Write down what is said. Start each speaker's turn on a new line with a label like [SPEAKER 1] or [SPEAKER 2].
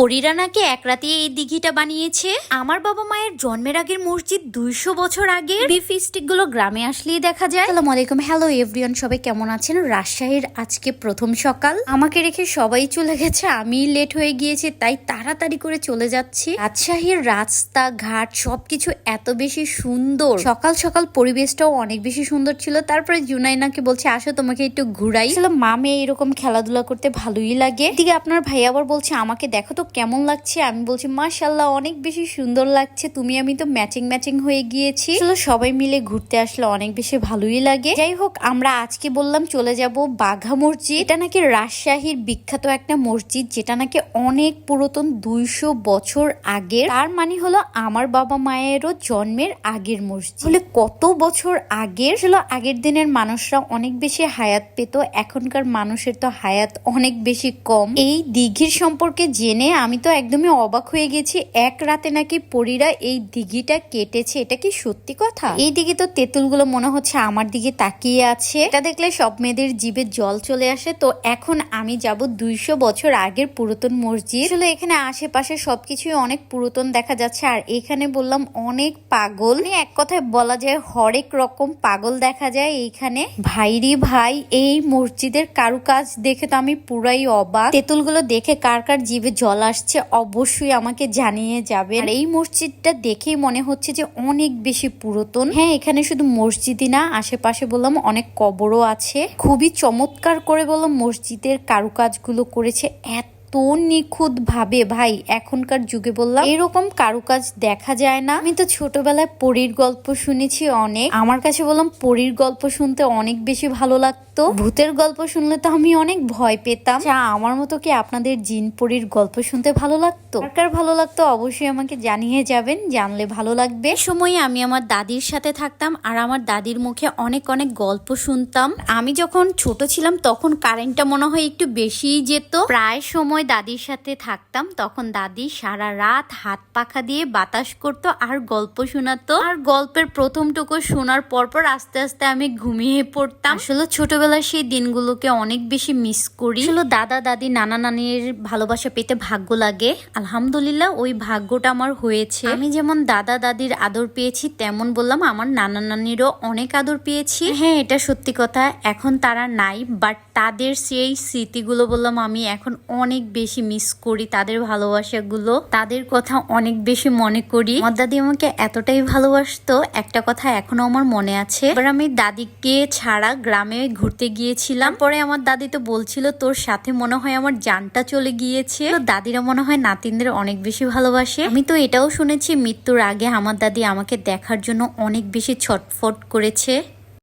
[SPEAKER 1] পরীরা নাকি এক রাতে এই দিঘিটা বানিয়েছে। আমার বাবা মায়ের জন্মের আগের মসজিদ দুইশো বছর আগে বিফগুলো গ্রামে আসলেই দেখা যায়। আসসালামু আলাইকুম। হ্যালো এভরিওয়ান সবাই কেমন আছেন? রাজশাহীর আজকে প্রথম সকাল। আমাকে রেখে সবাই চলে গেছে। আমি লেট হয়ে গিয়েছি তাই তাড়াতাড়ি করে চলে যাচ্ছি। রাজশাহীর রাস্তা ঘাট সবকিছু এত বেশি সুন্দর। সকাল সকাল পরিবেশটাও অনেক বেশি সুন্দর ছিল। তারপরে জুনাইনাকে বলছে আসো তোমাকে একটু ঘুরাই। আসলে মা মেয়ে এরকম খেলাধুলা করতে ভালোই লাগে। এদিকে আপনার ভাই আবার বলছে আমাকে দেখো তো কেমন লাগছে? আমি বলছি মাশাল্লাহ অনেক বেশি সুন্দর লাগছে। তুমি, আমি তো ম্যাচিং ম্যাচিং হয়ে গিয়েছি। সবাই মিলে ঘুরতে আসলে অনেক বেশি ভালোই লাগে। যাই হোক, আমরা আজকে বললাম চলে যাব বাঘা মসজিদ। এটা নাকি রাজশাহীর বিখ্যাত একটা মসজিদ, যেটা নাকি অনেক পুরাতন, দুইশো বছর আগের। তার মানে হলো, আমার বাবা মায়েরও জন্মের আগের মসজিদ। বলে কত বছর আগের? ছিল আগের দিনের মানুষরা অনেক বেশি হায়াত পেত। এখনকার মানুষের তো হায়াত অনেক বেশি কম। এই দিঘির সম্পর্কে জেনে আমি তো একদমই অবাক হয়ে গেছি, এক রাতে নাকি পরীরা এই দিঘিটা কেটেছে, এটা কি সত্যি কথা? এই দিকে তো তেঁতুলগুলো মনে হচ্ছে আমার দিকে তাকিয়ে আছে। এটা দেখলে সব মেয়েদের জিভে জল চলে আসে। তো এখন আমি যাব দুইশো বছর আগের পুরাতন মসজিদ। আসলে এখানে আশেপাশে সবকিছুই অনেক পুরাতন দেখা যাচ্ছে, আর এখানে বললাম অনেক পাগল। মানে এক কথায় বলা যায় হরেক রকম পাগল দেখা যায় এইখানে। ভাইরি ভাই, এই মসজিদের কারুকাজ দেখে তো আমি পুরাই অবাক। তেঁতুলগুলো দেখে কার কার জিভে জল আসছে, অবশ্যই আমাকে জানিয়ে যাবে আর এই মসজিদটা দেখেই মনে হচ্ছে যে অনেক বেশি পুরাতন। হ্যাঁ এখানে শুধু মসজিদই না, আশেপাশে বললাম অনেক কবরও আছে। খুবই চমৎকার করে বললাম মসজিদের কারুকাজগুলো করেছে, এত এত নিখুঁত ভাবে ভাই, এখনকার যুগে বললাম, এরকম কারুকাজ দেখা যায় না। আমি তো ছোটবেলায় পরীর গল্প শুনেছি অনেক। আমার কাছে বললাম, পরীর গল্প শুনতে অনেক বেশি ভালো লাগতো। ভূতের গল্প শুনলে তো আমি অনেক ভয় পেতাম। যা আমার মতো কি আপনাদের জিন পরীর গল্প শুনতে ভালো লাগতো? কার ভালো লাগতো অবশ্যই আমাকে জানিয়ে যাবেন, জানলে ভালো লাগবে। সময় আমি আমার দাদির সাথে থাকতাম আর আমার দাদির মুখে অনেক অনেক গল্প শুনতাম। আমি যখন ছোট ছিলাম তখন কারেন্টটা মনে হয় একটু বেশিই যেত। প্রায় সময় দাদির সাথে থাকতাম, তখন দাদি সারা রাত হাত পাখা দিয়ে বাতাস করত আর গল্প শোনাতো। আর গল্পের প্রথমটুকু শোনার পরপর আস্তে আস্তে আমি ঘুমিয়ে পড়তাম। আসলে ছোটবেলার সেই দিনগুলোকে অনেক বেশি মিস করি। আসলে দাদা, দাদি, নানা নানির ভালোবাসা পেতে ভাগ্য লাগে। আলহামদুলিল্লাহ, ওই ভাগ্যটা আমার হয়েছে। আমি যেমন দাদা, দাদির আদর পেয়েছি, তেমন বললাম আমার নানা নানিরও অনেক আদর পেয়েছি। হ্যাঁ এটা সত্যি কথা, এখন তারা নাই বাট তাদের সেই স্মৃতিগুলো বললাম আমি এখন অনেক বেশি মিস করি তাদের ভালোবাসাগুলো। তাদের কথা অনেক বেশি মনে করি। আমার দাদি আমাকে এতটাই ভালোবাসতো, একটা কথা এখনও আমার মনে আছে। এবার আমি দাদিকে ছাড়া গ্রামে ঘুরতে গিয়েছিলাম। পরে আমার দাদি তো বলছিল, তোর সাথে মনে হয় আমার জানটা চলে গিয়েছে। তো দাদিরা মনে হয় নাতিনদের অনেক বেশি ভালোবাসে। আমি তো এটাও শুনেছি, মৃত্যুর আগে আমার দাদি আমাকে দেখার জন্য অনেক বেশি ছটফট করেছে।